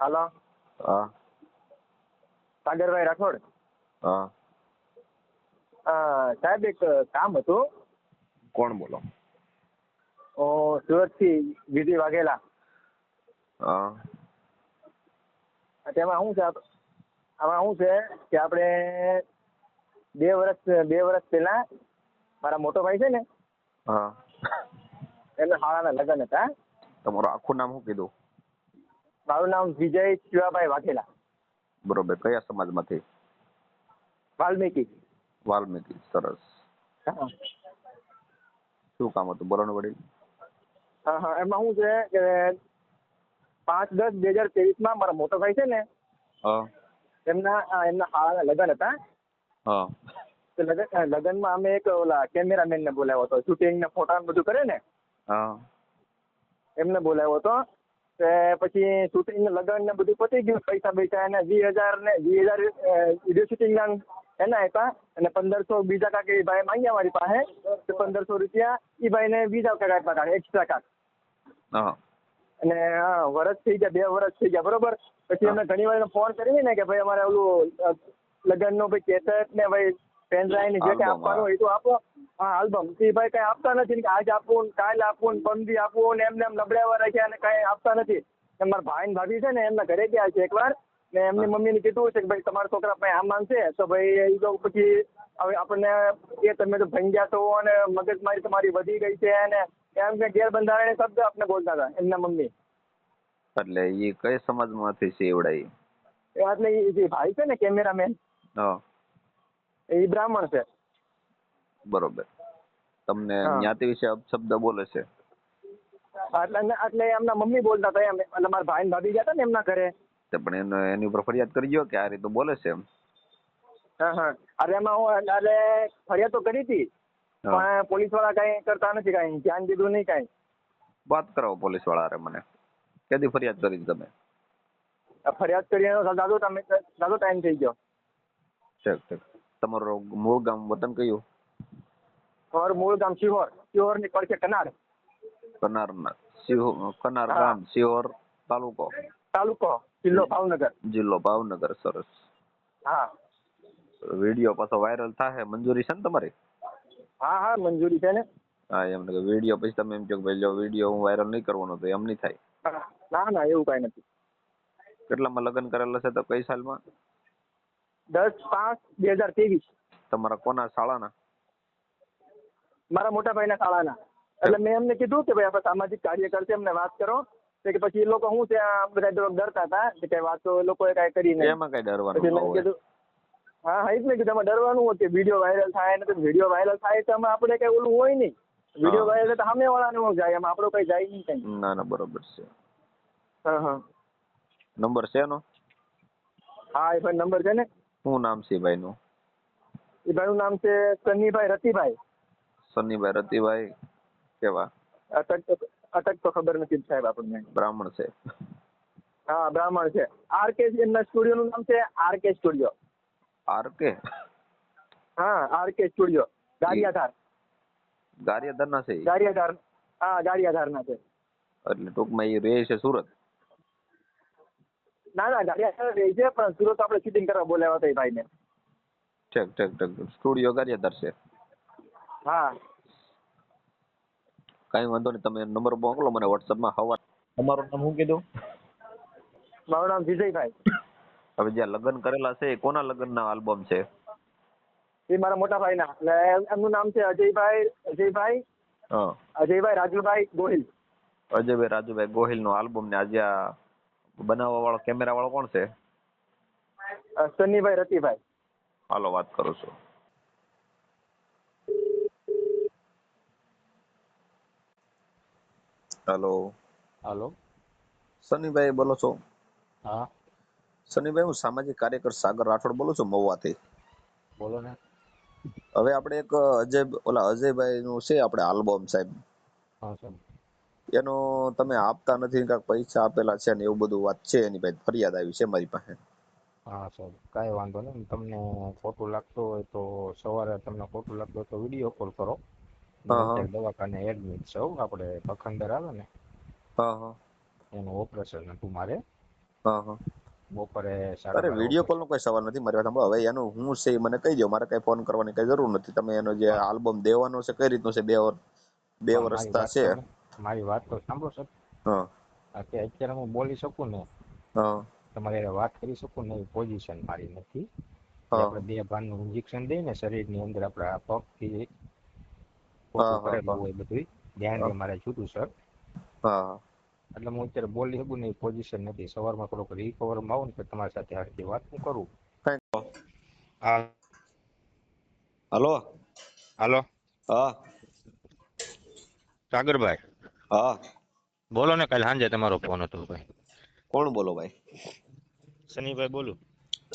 હાલો. હા. સાગરભાઈ રાઠોડ? હા. સાહેબ એક કામ હતું. કોણ બોલો? હું સુરતથી વિધિ વાઘેલા. હા. તેમાં શું છે આમાં શું છે કે આપણે બે વર્ષ બે વર્ષ પહેલા મારા મોટો ભાઈ છે ને હા. એટલે શાળાના લગ્ન હતા. તમારું આખું નામ શું કીધું? મારું નામ વિજય શિવાભાઈ વાઘેલા. બરોબર. કયા સમાજમાંથી? વાલ્મીકી. વાલ્મીકી. સરસ. શું કામ હતું? બોલો ને વડીલ. હા હા. એમાં શું છે કે પાંચ દસ બે હજાર ત્રેવીસમાં મારા મોટો ભાઈ છે ને એમના એમના શાળાના લગ્ન હતા. લગ્ન લગ્નમાં અમે એક ઓલા કેમેરામેન ને બોલાવ્યો હતો. શૂટિંગ ને ફોટા બધું કરે ને એમને બોલાવ્યો હતો. તે પછી શૂટિંગ લગન ને બધું પતી ગયું. પૈસા પૈસા એને વીસ હજાર ને વીસ હજાર વીડિયો શૂટિંગ ના એના આપ્યા અને પંદરસો બીજા કાંક એ ભાઈ માંગ્યા મારી પાસે. તો પંદરસો રૂપિયા એ ભાઈને બીજા કાંક આપ્યા કાંક એક્સ્ટ્રા કાંક. અને હા વરસ થઈ ગયા બે વરસ થઈ ગયા બરોબર? પછી અમે ઘણી વાર ફોન કરીએ ને કે ભાઈ અમારે ઓલું લગ્નનું ભાઈ કેસેટ ને ભાઈ પેન ડ્રાઈવ ને જે કઈ આપવાનું હોય એ તો આપો. આલ્બમ. કે ભાઈ કઈ આપતા નથી ને કે આજ આપવું ને કાલ આપવું ને પમદી આપવું ને એમને એમ નબળાવા રાખ્યા ને કઈ આપતા નથી. ને મારા ભાઈ ને ભાભી છે ને એમના ઘરે ગયા છે એકવાર ને એમની મમ્મીને કીધું છે કે ભાઈ તમારા છોકરા ભાઈ આમ માનશે છે તો ભાઈ એ તો પછી હવે આપણને એ તમે તો ભંગ્યા છો અને મગજમારી તમારી વધી ગઈ છે અને એમ કે ગેરબંધારણીય શબ્દ આપણે બોલતા હતા એમના મમ્મી. એટલે એ કઈ સમાજમાંથી છે એવડા એ એટલે એ જે ભાઈ છે ને કેમેરામેન હા. એ બ્રાહ્મણ છે. બરોબર. તમને જ્ઞાતિ વિશે અપશબ્દ બોલે છે. એટલે એટલે એમના મમ્મી બોલતા હતા એમ. એટલે મારા ભાઈ ભાભી ગયા હતા ને એમના ઘરે. તે પણ એને એની ઉપર ફરિયાદ કરી ગયો કે આ રીતે બોલે છે એમ. હા હા. અરે એમાં હું એટલે ફરિયાદ તો કરી હતી. પણ પોલીસવાળા કઈ કરતા નથી કઈ. ધ્યાન દીધું નહીં કઈ. વાત કરાવો પોલીસવાળા અરે મને. કેદી ફરિયાદ કરી તમે? ફરિયાદ કરી દાદો તમે દાદો ટાઈમ થઈ ગયો. ચેક ચેક તમારું મૂળ ગામ વતન કયું? મારું મૂળ ગામ શિહોર શિહોરની પડખે કનાડ કનાર સિહોર કનાર હા. ગામ સિહોર તાલુકો તાલુકો જિલ્લો ભાવનગર જિલ્લો ભાવનગર સરસ હા વીડિયો પાછો વાયરલ થાય મંજૂરી છે ને તમારી? હા હા મંજૂરી છે ને। હા એમ કે વીડિયો પછી તમે એમ કહો કે ભાઈ જો વીડિયો હું વાયરલ નહીં કરવાનો તો એમ નહીં થાય. હા. ના ના એવું કઈ નથી. કેટલામાં લગ્ન કરેલા છે તો કઈ સાલમાં? દસ પાંચ બે હજાર ત્રેવીસ. તમારા કોના શાળાના? મારા મોટા ભાઈના શાળાના. એટલે મેં એમને કીધું કે ભાઈ આપણે સામાજિક કાર્યકર છે એમને વાત કરો. કે પછી એ લોકો હું ત્યાં બધા ડરતા હતા કે કઈ વાતો એ લોકોએ કઈ કરી નહીં. એમાં કઈ ડરવાનું પછી મેં કીધું હા હા એ જ મેં કીધું એમાં ડરવાનું હોય કે વીડિયો વાયરલ થાય ને વીડિયો વાયરલ થાય તો એમાં આપણે કઈ ઓલું હોય નહીં. વીડિયો. વાયરલ તો સામે વાળાને હું જાય એમાં આપણો કઈ જાય નહીં કઈ. ના ના બરોબર છે. હા હા. નંબર છે એનો? હા એ ભાઈ નંબર છે ને? શું નામ છે ભાઈ નું એ ભાઈનું નામ છે સન્નીભાઈ રતિભાઈ. સન્નીભાઈ રતિભાઈ કેવા? અટક તો અટક તો ખબર નથી સાહેબ આપણને. બ્રાહ્મણ છે. હા બ્રાહ્મણ છે. આરકે એમના સ્ટુડિયો નું નામ છે R K studio. R K હા R K studio. Gariyadhar. Gariyadhar ના છે? ગારિયાધાર હા ગારિયાધારના છે. એટલે ટૂંકમાં એ રહે છે સુરત? ના ના ગારિયાધાર રહે છે પણ સુરત આપણે શૂટિંગ કરવા બોલાવ્યા હતા એ ભાઈને. ઠીક ઠીક ઠીક. સ્ટુડિયો ગારિયાધર છે. હા. કઈ વાંધો નહીં તમે નંબર મોકલો મને વોટ્સઅપમાં હવા તમારું નામ શું કીધું? મારું નામ વિજયભાઈ. હવે જે લગ્ન કરેલા છે એ કોના લગ્નના આલ્બમ છે? એ મારા મોટા ભાઈના એટલે એમનું નામ છે અજયભાઈ અજયભાઈ હા. અજયભાઈ રાજુભાઈ ગોહિલ. અજયભાઈ રાજુભાઈ ગોહિલ નો આલ્બમ ને આજે આ બનાવવા વાળો કેમેરા વાળો કોણ છે? સન્નીભાઈ રતિભાઈ. હાલો વાત કરું છું. હેલો હાલો સનીભાઈ બોલો છો? હા. સનીભાઈ હું સામાજિક કાર્યકર સાગર રાઠોડ બોલું છું મહુવાથી. બોલો ને. હવે આપણે એક અજય ઓલા અજયભાઈ નું છે આપણે આલ્બમ સાહેબ. હા સાહેબ. એનો તમે આપતા નથી કાંઈક પૈસા આપેલા છે ને એવું બધું વાત છે એની ભાઈ ફરિયાદ આવી છે મારી પાસે. હા સાહેબ. કાંઈ વાંધો નહીં. તમને ખોટું લાગતું હોય તો સવારે તમને ખોટું લાગતું હોય તો વીડિયો કોલ કરો. દવાખાને એડમિટ છો આપણે પખંદર આવે ને એનું ઓપરેશન હતું મારે. બપોરે અરે વીડિયો કોલ નો કોઈ સવાલ નથી મારી વાત સાંભળો. હવે એનું હું છે મને કહી દો મારે કઈ ફોન કરવાની કઈ જરૂર નથી. તમે એનો જે આલ્બમ દેવાનો છે કઈ રીતનો છે? બે વર બે રસ્તા વર્ષતા છે. મારી વાત તો સાંભળો સર હા. કે અત્યારે હું બોલી શકું ને હા. તમારે વાત કરી શકું ને પોઝિશન મારી નથી. આપણે બે ભાનનું ઇન્જેક્શન દઈએ ને શરીરની અંદર આપણે પગથી કરેલું હોય બધું ધ્યાન હા. મારે છૂટું સર. એટલે હું અત્યારે બોલી શકું ને પોઝિશન નથી. સવારમાં થોડોક રિકવરમાં આવું ને તો તમારી સાથે વાત હું કરું. હાલો હા. હાલો. હા. સાગરભાઈ. હા. બોલો ને કાલે સાંજે તમારો ફોન હતો ભાઈ. કોણ બોલો ભાઈ? શનિભાઈ બોલું.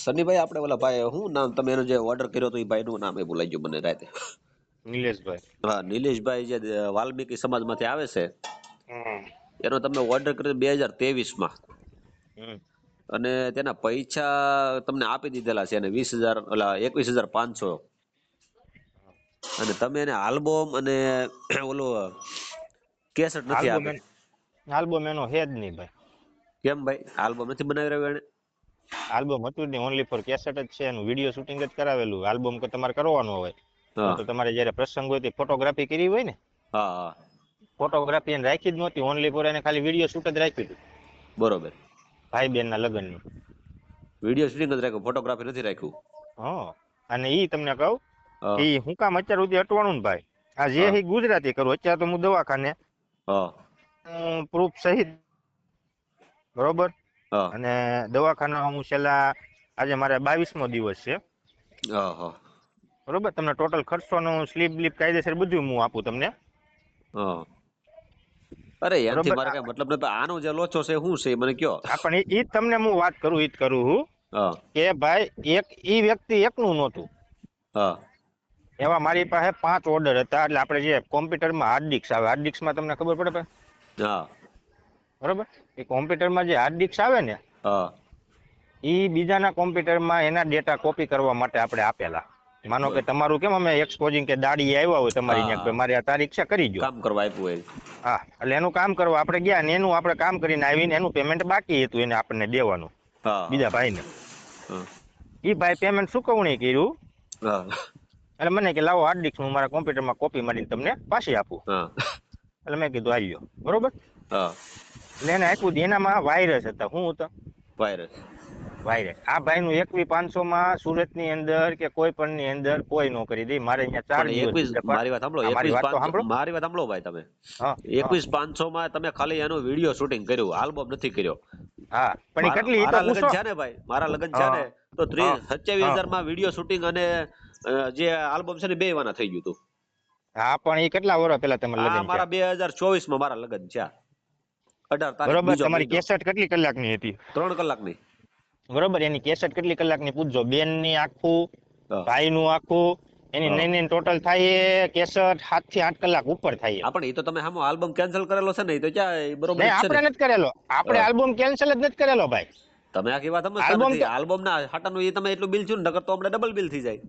સનીભાઈ આપણે ઓલા ભાઈ શું નામ તમે એનો જે ઓર્ડર કર્યો હતો એ ભાઈનું નામ એ બોલાઈ ગયું મને રાતે. નિલેશભાઈ. હા નિલેશભાઈ જે વાલ્મીકી સમાજમાંથી આવે છે એનો તમે ઓર્ડર કર્યો બે હજાર તેવીસમાં હમ. અને તેના પૈસા તમને આપી દીધેલા છે અને વીસ હજાર ઓલા એકવીસ હજાર પાંચસો. અને તમે એને આલ્બમ અને ઓલો કેસેટ નથી આપી. આલ્બમ એનો હે જ નહીં ભાઈ. કેમ ભાઈ? આલ્બમ નથી બનાવી રહ્યો એને આલ્બમ હતું નહીં ઓનલી ફોર કેસેટ જ છે એનું. વીડિયો શૂટિંગ જ કરાવેલું. આલ્બમ તમારે કરવાનો હોય. તો તમારે જયારે પ્રસંગ હોય ફોટોગ્રાફી કરી હોય ને? હા ફોટોગ્રાફી એને રાખી જ નહોતી. ઓનલી ફોર એને ખાલી વીડિયો શૂટ જ રાખ્યું હતું. બરોબર. ભાઈ બેન ના લગ્નનું વીડિયો શૂટિંગ જ રાખ્યું ફોટોગ્રાફી નથી રાખ્યું? હા. અને ઈ તમને કહું કે હું કામ અત્યાર સુધી અટવાણું ને ભાઈ. આ જે હી. ગુજરાતી કરું અત્યારે તો હું દવાખાને હા. હું પ્રૂફ સહિત બરોબર? અને દવાખાના હું છેલ્લા આજે મારે બાવીસમો દિવસ છે. હા હા. બરોબર? તમને ટોટલ ખર્ચોનું સ્લીપ બ્લીપ કાયદેસર બધું હું આપું તમને. હા. અરે એનાથી મારે કઈ મતલબ નથી આનો જે લોચો છે શું છે એ મને કયો? પણ ઈ તમને હું વાત કરું ઈ જ કરું હું. કે ભાઈ એક ઈ વ્યક્તિ એકનું નહોતું. હા. એવા મારી પાસે પાંચ ઓર્ડર હતા એટલે આપણે જે કોમ્પ્યુટરમાં હાર્ડ ડિસ્ક આવે હાર્ડ ડિસ્કમાં તમને ખબર પડે ભાઈ? હા. બરોબર? એ કોમ્પ્યુટરમાં જે હાર્ડ ડિસ્ક આવે ને હા. ઈ બીજાના કોમ્પ્યુટરમાં એના ડેટા કોપી કરવા માટે આપણે આપેલા. માનો કે તમારું કેમ અમે એક્સપોઝિંગ કે દાડી આવ્યા હોય તમારી ત્યાં મારી આ તારીખ છે કરી જો કામ કરવા આપ્યું હા એટલે એનું કામ કરવા આપણે ગયા ને એનું આપણે કામ કરીને આવીને એનું પેમેન્ટ બાકી હતું એને આપણને દેવાનું બીજા ભાઈને. ને એ ભાઈ પેમેન્ટ ચૂકવણી કર્યું? એટલે મને કે લાવો હાર્ડ ડિસ્ક હું મારા કોમ્પ્યુટરમાં કોપી મારીને તમને પાછી આપું. એટલે મેં કીધું આવ્યો બરોબર? એટલે એને આપ્યું. એનામાં વાયરસ હતા. શું હતા? Virus virus. આ ભાઈનું એકવી પાંચસો માં સુરતની અંદર કે કોઈ પણ ની અંદર કોઈ નો કરી દે. મારે અહીંયા ચાર એકવીસ મારી વાત સાંભળો મારી એકવીસ વાત સાંભળો. મારી વાત સાંભળો ભાઈ તમે. એકવીસ પાંચસો માં તમે ખાલી એનું વીડિયો શૂટિંગ કર્યું આલ્બમ નથી કર્યો. હા પણ કેટલી લગ્ન છે ને ભાઈ મારા લગ્ન છે ને તો ત્રીસ સત્યાવીસ હજારમાં વીડિયો શૂટિંગ અને જે આલ્બમ છે ને બે વાના થઈ ગયું હતું. હા પણ એ કેટલા વર્ષ પેલા તમે આ લગ્ન મારા છે બે હજાર ચોવીસમાં મારા લગ્ન છે અઢાર તારીખ બરોબર તમારી કેસેટ કેટલી કલાકની હતી? ત્રણ કલાકની. બરોબર? એની કેસેટ કેટલી કલાકની પૂછજો. બેનની આખું ભાઈ નું આખું એની. નહીં નહીં ટોટલ થાય એ કેસેટ સાતથી આઠ કલાક ઉપર થાય હા એ તો તમે હામો આલ્બમ કેન્સલ કરેલો છે ને એ તો ક્યાં બરોબર છે આપણે નથી કરેલો. આપણે આલ્બમ કેન્સલ જ નથી કરેલો ભાઈ. તમે આખી વાત સમજતા આલ્બમ આલ્બમ ના હટાનું એ તમે એટલું બિલ છું ને નકર તો આપણે ડબલ બિલ થઈ જાય.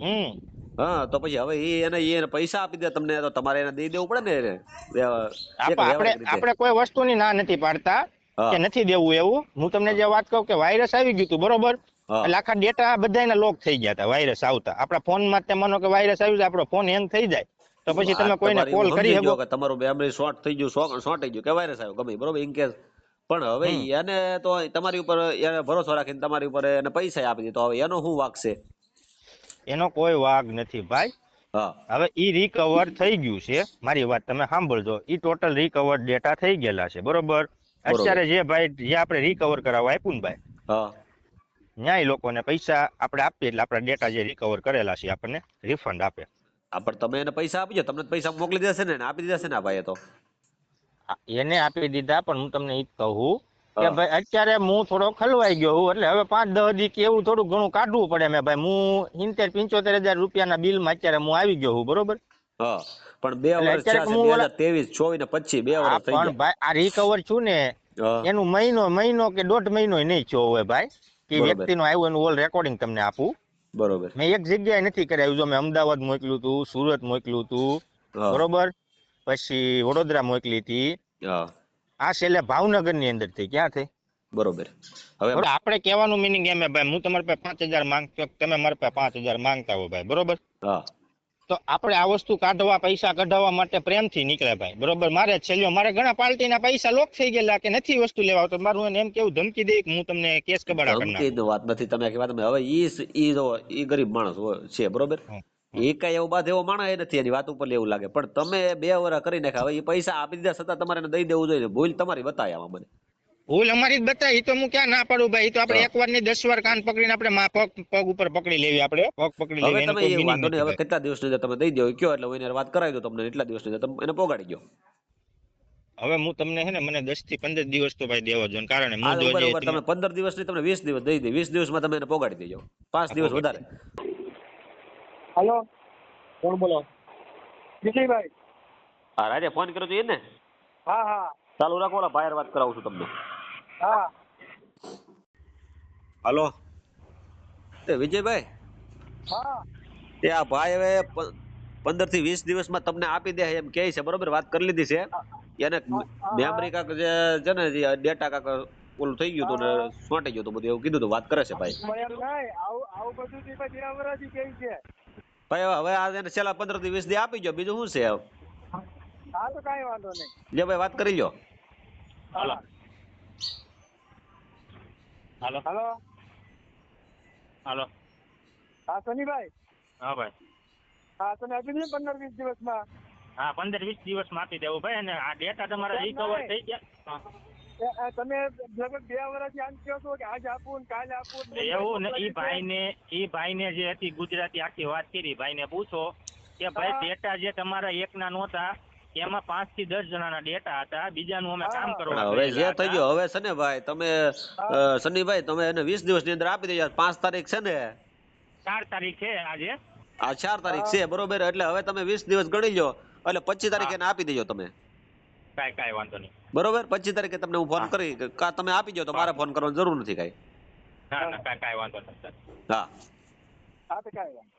હમ. હા તો પછી હવે એ એને એ એને પૈસા આપી દે તમને તો તમારે એને દઈ દેવું પડે ને આપણે આપણે કોઈ વસ્તુની ના નથી પાડતા. કે નથી દેવું એવું? હું તમને જે વાત કહું કે વાયરસ આવી ગયું હતું બરોબર. એટલે આખા ડેટા બધા લોક થઈ ગયા હતા વાયરસ આવતા. આપણા ફોનમાં તે માનો કે વાયરસ આવી જાય આપણો ફોન હેંગ થઈ જાય. તો પછી તમે કોઈને કોલ કરી શકો. કે તમારું મેમરી શોર્ટ થઈ ગયું શોર્ટ થઈ ગયું કે વાયરસ આવ્યો ગમે બરોબર ઇન કેસ પણ હવે એને તો તમારી ઉપર એને ભરોસો રાખીને તમારી ઉપર એને પૈસા આપી દીધો હવે એનો શું વાક છે? એનો કોઈ વાગ નથી ભાઈ. હવે ઈ રિકવર થઈ ગયું છે. મારી વાત તમે સાંભળજો. ઈ ટોટલ રિકવર ડેટા થઈ ગયેલા છે બરોબર? અત્યારે જે ભાઈ જે આપણે રિકવર કરાવવા આપ્યું ને ભાઈ હા. ન્યાય લોકોને પૈસા આપણે આપીએ એટલે આપણા ડેટા જે રિકવર કરેલા છે આપણને રિફંડ આપે. પણ તમે એને પૈસા આપજો તમને પૈસા મોકલી દેશે ને આપી દીધા છે ને આ ભાઈએ તો. એને આપી દીધા પણ હું તમને જ કહું કે ભાઈ અત્યારે હું થોડો ખલવાઈ ગયો હું એટલે હવે પાંચ દસ દી કે એવું થોડું ઘણું કાઢવું પડે મેં ભાઈ. હું સિત્તેર પંચોતેર હજાર રૂપિયાના બિલમાં અત્યારે હું આવી ગયો હું બરોબર? હા. પણ બે વર્ષ થયા છે હું બે ને વર્ષ થઈ પણ ભાઈ આ રિકવર છું ને એનું મહિનો મહિનો કે દોઢ મહિનો નહીં થયો હોય ભાઈ. કે. વ્યક્તિનું આવ્યું એનું ઓલ રેકોર્ડિંગ તમને આપું. બરોબર. મેં એક જગ્યાએ નથી કરાવ્યું જો મેં અમદાવાદ મોકલ્યું હતું સુરત મોકલ્યું હતું બરોબર? પછી વડોદરા મોકલી હતી. આ છેલ્લે ભાવનગરની અંદર થઈ. ક્યાં થઈ? બરોબર. હવે આપણે કહેવાનું મિનિંગ એમ ભાઈ હું તમારા પાસે પાંચ હજાર માંગતો તમે મારા પાસે પાંચ હજાર માંગતા હો ભાઈ. બરોબર? હા. તો આપણે આ વસ્તુ કાઢવા પૈસા કઢાવવા માટે પ્રેમથી નીકળે ભાઈ. બરોબર? મારે છેલ્લો મારે ઘણા પાર્ટીના પૈસા લોક થઈ ગયેલા કે નથી વસ્તુ લેવા આવતો? મારું એને એમ કેવું ધમકી દે કે હું તમને કેસ કબાડા કરી નાખું. ધમકીની વાત નથી. તમે વાત તમે હવે ઈ ઈ જો ઈ ગરીબ માણસ છે બરોબર? એ કઈ એવું બાદ એવો માણસ એ નથી. એની વાત ઉપર એવું લાગે. પણ તમે બે વરા કરી નાખ્યા. હવે એ પૈસા આપી દીધા છતાં તમારે દઈ દેવું જોઈએ. ભૂલ તમારી બતાય આમાં મને. ભૂલ અમારી જ બતાવી તો હું ક્યાં ના પાડું ભાઈ? તો આપણે એક વારની દસ વાર કાન પકડીને આપણે માં પગ પગ ઉપર પકડી લેવી આપણે. પગ પકડી લેવી તમે એ વાંધો નહીં. હવે કેટલા દિવસની અંદર તમે દઈ દો. કયો એટલે હું એને વાત કરાવી દો તમને એટલા દિવસની અંદર. તમે એને પોગાડી દો. હવે હું તમને હે ને મને 10 થી પંદર દિવસ તો ભાઈ દેવો જોઈએ કારણ હું જો જે તમે પંદર દિવસની તમને વીસ દિવસ દઈ દે. વીસ દિવસમાં તમે એને પોગાડી દેજો. 5 દિવસ વધારે. હેલો. કોણ બોલો? વિજયભાઈ. હા રાજા ફોન કર્યો તો એ ને હા હા. ચાલુ રાખો ઓલા ભાઈ વાત કરાવું છું તમને. હા. હાલો. તે વિજયભાઈ હા. તે આ ભાઈ હવે પંદરથી વીસ દિવસમાં તમને આપી દે એમ કહે છે બરોબર? વાત કરી લીધી છે. એને મેમરી કાક જે છે ને ડેટા કાક ઓલું થઈ ગયું હતું ને સોંટી ગયું હતું બધું એવું કીધું હતું વાત કરે છે ભાઈ. ભાઈ હવે- હવે આ એને છેલ્લા પંદરથી વીસ દી આપી જો બીજું શું છે? હા તો કાંઈ વાંધો નહીં. જે ભાઈ વાત કરી લ્યો. Hello hello. હલો. હાલો. હા સનીભાઈ? હા ભાઈ. હા તમે આપી દે પંદર વીસ દિવસમાં? હા પંદર વીસ દિવસમાં આપી દેવું ભાઈ અને આ ડેટા તમારા રિકવર થઈ ગયા. તમે લગભગ બે વર્ષથી આમ કહો છો કે આજે આપવું ને કાલે આપું ને એવું ને ઈ ભાઈને ઈ ભાઈને જે હતી ગુજરાતી આખી વાત કરી ભાઈને પૂછો કે ભાઈ ડેટા જે તમારા એકના નહોતા એમાં પાંચથી દસ જણાના ડેટા હતા. બીજાનું અમે કામ કરવા હવે જે થઈ ગયો હવે છે ને ભાઈ તમે શનિભાઈ સનીભાઈ તમે એને વીસ દિવસની અંદર આપી દેજો. પાંચ તારીખ છે ને? ચાર તારીખ છે આજે. આ ચાર તારીખ છે બરોબર. એટલે હવે તમે વીસ દિવસ ગણી લો એટલે પચીસ તારીખે એને આપી દેજો તમે. કાંઈ કાંઈ વાંધો નહીં. બરોબર? પચીસ તારીખે તમને હું ફોન કરી કા તમે આપી દો તો મારે ફોન કરવાની જરૂર નથી કાંઈ. ના ના કાંઈ કાંઈ વાંધો નહીં હા. હા તો કાંઈ વાંધો.